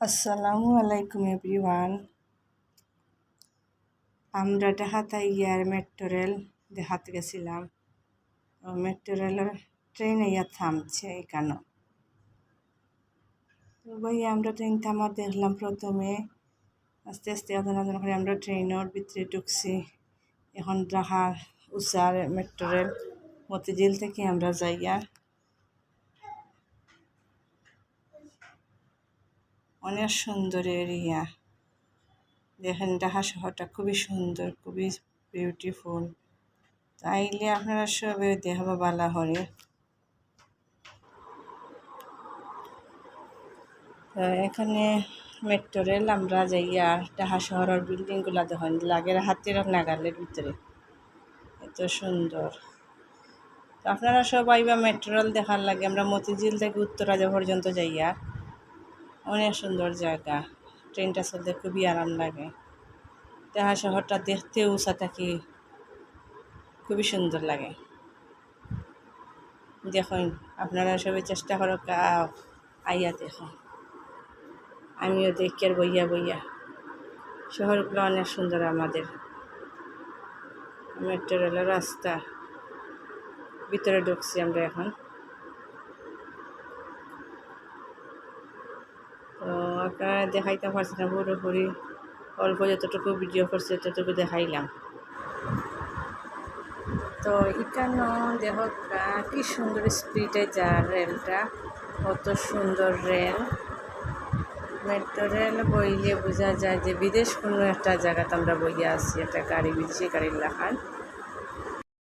আসসালামু আলাইকুম এভরিওয়ান। আমরা ঢাকাতে ইয়ার মেট্রো রেল দেখাতে গেছিলাম। মেট্রো রেলের ট্রেন ইয়া থামছে এখানে। ভাই, আমরা ট্রেন থামা দেখলাম প্রথমে। আস্তে আস্তে আদান আদান করে আমরা ট্রেনের ভিতরে ঢুকছি। এখন ঢাকা উষার মেট্রো রেল মতিঝিল থেকে আমরা যাইয়া অনেক সুন্দর এরিয়া। দেখেন ঢাকা শহরটা খুবই সুন্দর, খুবই বিউটিফুল তাইলে আপনারা সবে দেখাবো বালা হরে এখানে মেট্রো রেল আমরা যাইয়া ঢাকা শহরের বিল্ডিংগুলা দেখেন, লাগের হাতের নাগালের ভিতরে। এত সুন্দর। আপনারা সবাই বা মেট্রো রেল দেখার লাগে, আমরা মতিঝিল থেকে উত্তরাজা পর্যন্ত যাইয়া অনেক সুন্দর জায়গা। ট্রেনটা চলতে খুবই আরাম লাগে। দেখা শহরটা দেখতে উষা থাকি খুবই সুন্দর লাগে। দেখুন, আপনারা সবাই চেষ্টা করো আইয়া দেখুন। আমিও দেখি আর বইয়া বইয়া। শহরগুলো অনেক সুন্দর আমাদের। মেট্রো রেলের রাস্তা। ভিতরে ঢুকছি আমরা এখন। আপনারা দেখাইতে পারছি না পুরোপুরি অল্প যতটুকু ভিডিও করছে ততটুকু দেখাইলাম। তো এখানেও দেখ কি সুন্দর স্পিডে যা রেলটা কত সুন্দর রেল মেট্রো রেল বইলে বোঝা যায় যে বিদেশ কোনো একটা জায়গাতে আমরা বইয়া আছি, একটা গাড়ি বিদেশি গাড়ির লাখান।